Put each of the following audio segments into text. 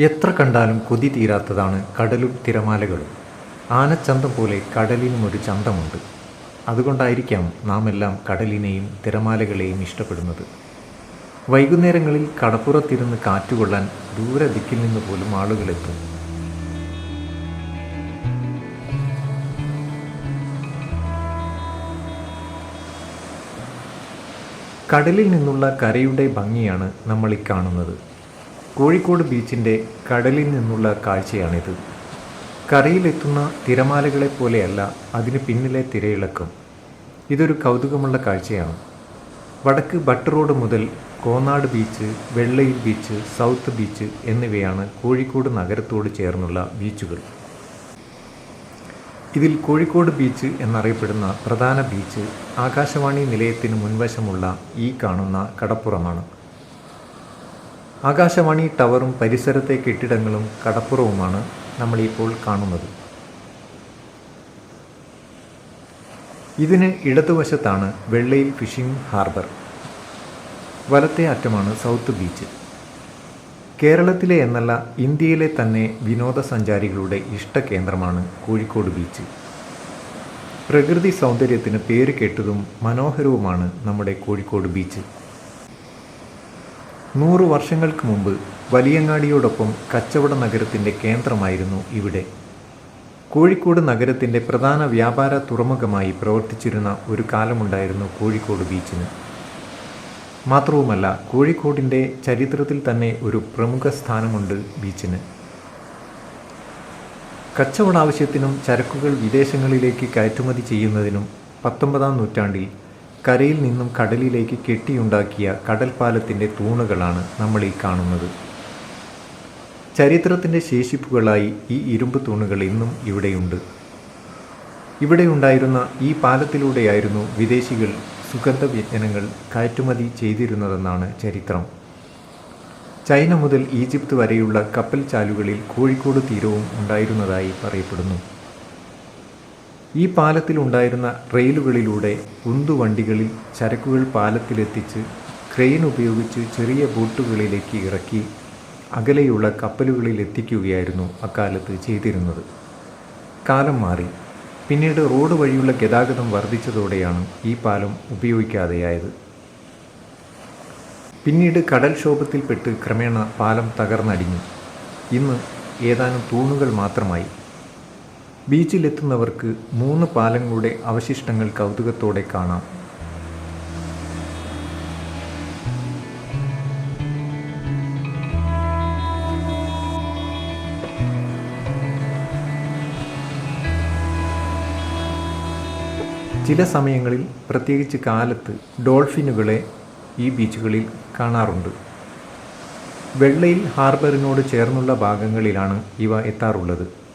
എത്ര കണ്ടാലും കൊതി തീരാത്തതാണ് കടലും തിരമാലകളും. ആനച്ചന്തം പോലെ കടലിനും ഒരു ചന്തമുണ്ട്. അതുകൊണ്ടായിരിക്കാം നാം എല്ലാം കടലിനെയും തിരമാലകളെയും ഇഷ്ടപ്പെടുന്നത്. വൈകുന്നേരങ്ങളിൽ കടപ്പുറത്തിരുന്ന് കാറ്റുകൊള്ളാൻ ദൂരെ ദിക്കിൽ നിന്ന് പോലും ആളുകളെത്തും കടലിൽ നിന്നുള്ള കരയുടെ ഭംഗിയാണ് നമ്മൾ ഈ കാണുന്നത്. കോഴിക്കോട് ബീച്ചിന്റെ കടലിൽ നിന്നുള്ള കാഴ്ചയാണിത്. കരയിലെത്തുന്ന തിരമാലകളെ പോലെയല്ല അതിന് പിന്നിലെ തിരയിളക്കം. ഇതൊരു കൗതുകമുള്ള കാഴ്ചയാണ്. വടക്ക് ബട്ട് റോഡ് മുതൽ Konnad beach Vellayil beach south beach എന്നിവയാണ് കോഴിക്കോട് നഗരത്തോട് ചേർന്നുള്ള ബീച്ചുകൾ. ഇതിൽ കോഴിക്കോട് ബീച്ച് എന്നറിയപ്പെടുന്ന പ്രധാന ബീച്ച് ആകാശവാണി നിലയത്തിന് മുൻവശമുള്ള ഈ കാണുന്ന കടപ്പുറമാണ്. ആകാശവാണി ടവറും പരിസരത്തെ കെട്ടിടങ്ങളും കടപ്പുറവുമാണ് നമ്മളിപ്പോൾ കാണുന്നത്. ഇതിന് ഇടതുവശത്താണ് വെള്ളയിൽ ഫിഷിംഗ് ഹാർബർ. വലത്തെ അറ്റമാണ് സൗത്ത് ബീച്ച്. കേരളത്തിലെ എന്നല്ല ഇന്ത്യയിലെ തന്നെ വിനോദസഞ്ചാരികളുടെ ഇഷ്ട കേന്ദ്രമാണ് കോഴിക്കോട് ബീച്ച്. പ്രകൃതി സൗന്ദര്യത്തിന് പേര് കേട്ടതും മനോഹരവുമാണ് നമ്മുടെ കോഴിക്കോട് ബീച്ച്. നൂറു വർഷങ്ങൾക്ക് മുമ്പ് വലിയങ്ങാടിയോടൊപ്പം കച്ചവട നഗരത്തിന്റെ കേന്ദ്രമായിരുന്നു ഇവിടെ. കോഴിക്കോട് നഗരത്തിന്റെ പ്രധാന വ്യാപാര തുറമുഖമായി പ്രവർത്തിച്ചിരുന്ന ഒരു കാലമുണ്ടായിരുന്നു കോഴിക്കോട് ബീച്ചിന്. മാത്രവുമല്ല കോഴിക്കോടിന്റെ ചരിത്രത്തിൽ തന്നെ ഒരു പ്രമുഖ സ്ഥാനമുണ്ട് ബീച്ചിന്. കച്ചവട ആവശ്യത്തിനും ചരക്കുകൾ വിദേശങ്ങളിലേക്ക് കയറ്റുമതി ചെയ്യുന്നതിനും പത്തൊമ്പതാം നൂറ്റാണ്ടിൽ കരയിൽ നിന്നും കടലിലേക്ക് കെട്ടിയുണ്ടാക്കിയ കടൽപ്പാലത്തിന്റെ തൂണുകളാണ് നമ്മൾ ഈ കാണുന്നത്. ചരിത്രത്തിന്റെ ശേഷിപ്പുകളായി ഈ ഇരുമ്പ് തൂണുകൾ ഇന്നും ഇവിടെയുണ്ട്. ഇവിടെ ഉണ്ടായിരുന്ന ഈ പാലത്തിലൂടെയായിരുന്നു വിദേശികൾ സുഗന്ധ സുഗന്ധവ്യഞ്ജനങ്ങൾ കയറ്റുമതി ചെയ്തിരുന്നതെന്നാണ് ചരിത്രം. ചൈന മുതൽ ഈജിപ്ത് വരെയുള്ള കപ്പൽ ചാലുകളിൽ കോഴിക്കോട് തീരവും ഉണ്ടായിരുന്നതായി പറയപ്പെടുന്നു. ഈ പാലത്തിലുണ്ടായിരുന്ന റെയിലുകളിലൂടെ ഉന്തുവണ്ടികളിൽ ചരക്കുകൾ പാലത്തിലെത്തിച്ച് ക്രെയിൻ ഉപയോഗിച്ച് ചെറിയ ബോട്ടുകളിലേക്ക് ഇറക്കി അകലെയുള്ള കപ്പലുകളിൽ എത്തിക്കുകയായിരുന്നു അക്കാലത്ത് ചെയ്തിരുന്നത്. കാലം മാറി. പിന്നീട് റോഡ് വഴിയുള്ള ഗതാഗതം വർദ്ധിച്ചതോടെയാണ് ഈ പാലം ഉപയോഗിക്കാതെയായത്. പിന്നീട് കടൽക്ഷോഭത്തിൽപ്പെട്ട് ക്രമേണ പാലം തകർന്നടിഞ്ഞു. ഇന്ന് ഏതാനും തൂണുകൾ മാത്രമായി. ബീച്ചിലെത്തുന്നവർക്ക് മൂന്ന് പാലങ്ങളുടെ അവശിഷ്ടങ്ങൾ കൗതുകത്തോടെ കാണാം. ചില സമയങ്ങളിൽ പ്രത്യേകിച്ച് കാലത്ത് ഡോൾഫിനുകളെ ഈ ബീച്ചുകളിൽ കാണാറുണ്ട്. വെള്ളയിൽ ഹാർബറിനോട് ചേർന്നുള്ള ഭാഗങ്ങളിലാണ് ഇവ എത്താറുള്ളത്.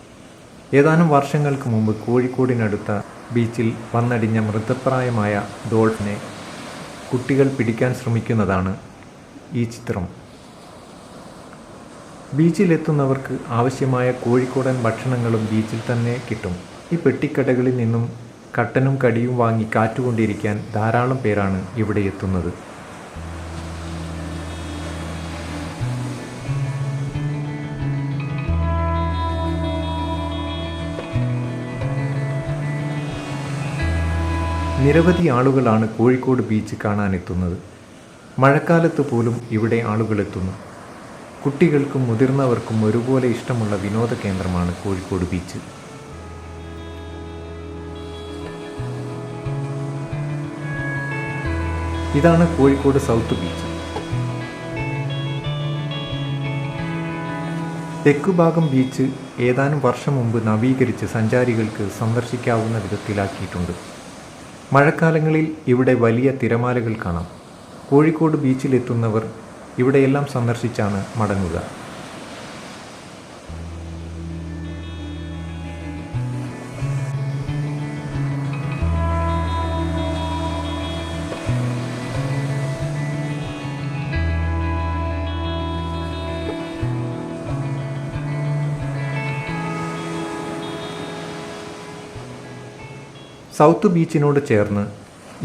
ഏതാനും വർഷങ്ങൾക്ക് മുമ്പ് കോഴിക്കോടിനടുത്ത ബീച്ചിൽ വന്നടിഞ്ഞ മൃതപ്രായമായ ഡോൾഫിനെ കുട്ടികൾ പിടിക്കാൻ ശ്രമിക്കുന്നതാണ് ഈ ചിത്രം. ബീച്ചിലെത്തുന്നവർക്ക് ആവശ്യമായ കോഴിക്കോടൻ ഭക്ഷണങ്ങളും ബീച്ചിൽ തന്നെ കിട്ടും. ഈ പെട്ടിക്കടകളിൽ നിന്നും കട്ടനും കടിയും വാങ്ങി കാറ്റുകൊണ്ടിരിക്കാൻ ധാരാളം പേരാണ് ഇവിടെ എത്തുന്നത്. നിരവധി ആളുകളാണ് കോഴിക്കോട് ബീച്ച് കാണാനെത്തുന്നത്. മഴക്കാലത്ത് പോലും ഇവിടെ ആളുകളെത്തുന്നു. കുട്ടികൾക്കും മുതിർന്നവർക്കും ഒരുപോലെ ഇഷ്ടമുള്ള വിനോദ കേന്ദ്രമാണ് കോഴിക്കോട് ബീച്ച് ഇതാണ് കോഴിക്കോട് സൗത്ത് ബീച്ച് തെക്കുഭാഗം ബീച്ച് ഏതാനും വർഷം മുമ്പ് നവീകരിച്ച് സഞ്ചാരികൾക്ക് സന്ദർശിക്കാവുന്ന വിധത്തിലാക്കിയിട്ടുണ്ട്. മഴക്കാലങ്ങളിൽ ഇവിടെ വലിയ തിരമാലകൾ കാണാം. കോഴിക്കോട് ബീച്ചിലെത്തുന്നവർ ഇവിടെയെല്ലാം സന്ദർശിച്ചാണ് മടങ്ങുക. സൗത്ത് ബീച്ചിനോട് ചേർന്ന്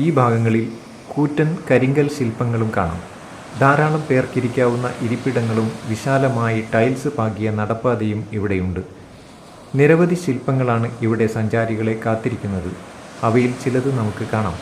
ഈ ഭാഗങ്ങളിൽ കൂറ്റൻ കരിങ്കൽ ശില്പങ്ങളും കാണാം. ധാരാളം പേർക്കിരിക്കാവുന്ന ഇരിപ്പിടങ്ങളും വിശാലമായി ടൈൽസ് പാകിയ നടപ്പാതയും ഇവിടെയുണ്ട്. നിരവധി ശില്പങ്ങളാണ് ഇവിടെ സഞ്ചാരികളെ കാത്തിരിക്കുന്നത്. അവയിൽ ചിലത് നമുക്ക് കാണാം.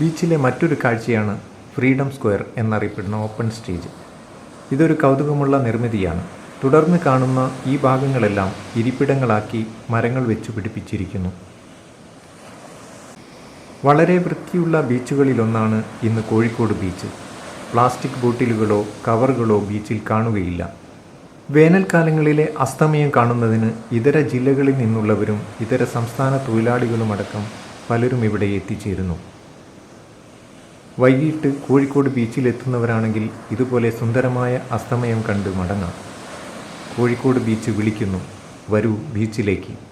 ബീച്ചിലെ മറ്റൊരു കാഴ്ചയാണ് ഫ്രീഡം സ്ക്വയർ എന്നറിയപ്പെടുന്ന ഓപ്പൺ സ്റ്റേജ്. ഇതൊരു കൗതുകമുള്ള നിർമ്മിതിയാണ്. തുടർന്ന് കാണുന്ന ഈ ഭാഗങ്ങളെല്ലാം ഇരിപ്പിടങ്ങളാക്കി മരങ്ങൾ വെച്ചു പിടിപ്പിച്ചിരിക്കുന്നു. വളരെ വൃത്തിയുള്ള ബീച്ചുകളിലൊന്നാണ് ഇന്ന് കോഴിക്കോട് ബീച്ച്. പ്ലാസ്റ്റിക് ബോട്ടിലുകളോ കവറുകളോ ബീച്ചിൽ കാണുകയില്ല. വേനൽക്കാലങ്ങളിലെ അസ്തമയം കാണുന്നതിന് ഇതര ജില്ലകളിൽ നിന്നുള്ളവരും ഇതര സംസ്ഥാന തൊഴിലാളികളുമടക്കം പലരും ഇവിടെ എത്തിച്ചേരുന്നു. വൈകിട്ട് കോഴിക്കോട് ബീച്ചിലെത്തുന്നവരാണെങ്കിൽ ഇതുപോലെ സുന്ദരമായ അസ്തമയം കണ്ട് മടങ്ങാം. കോഴിക്കോട് ബീച്ച് വിളിക്കുന്നു. വരൂ ബീച്ചിലേക്ക്.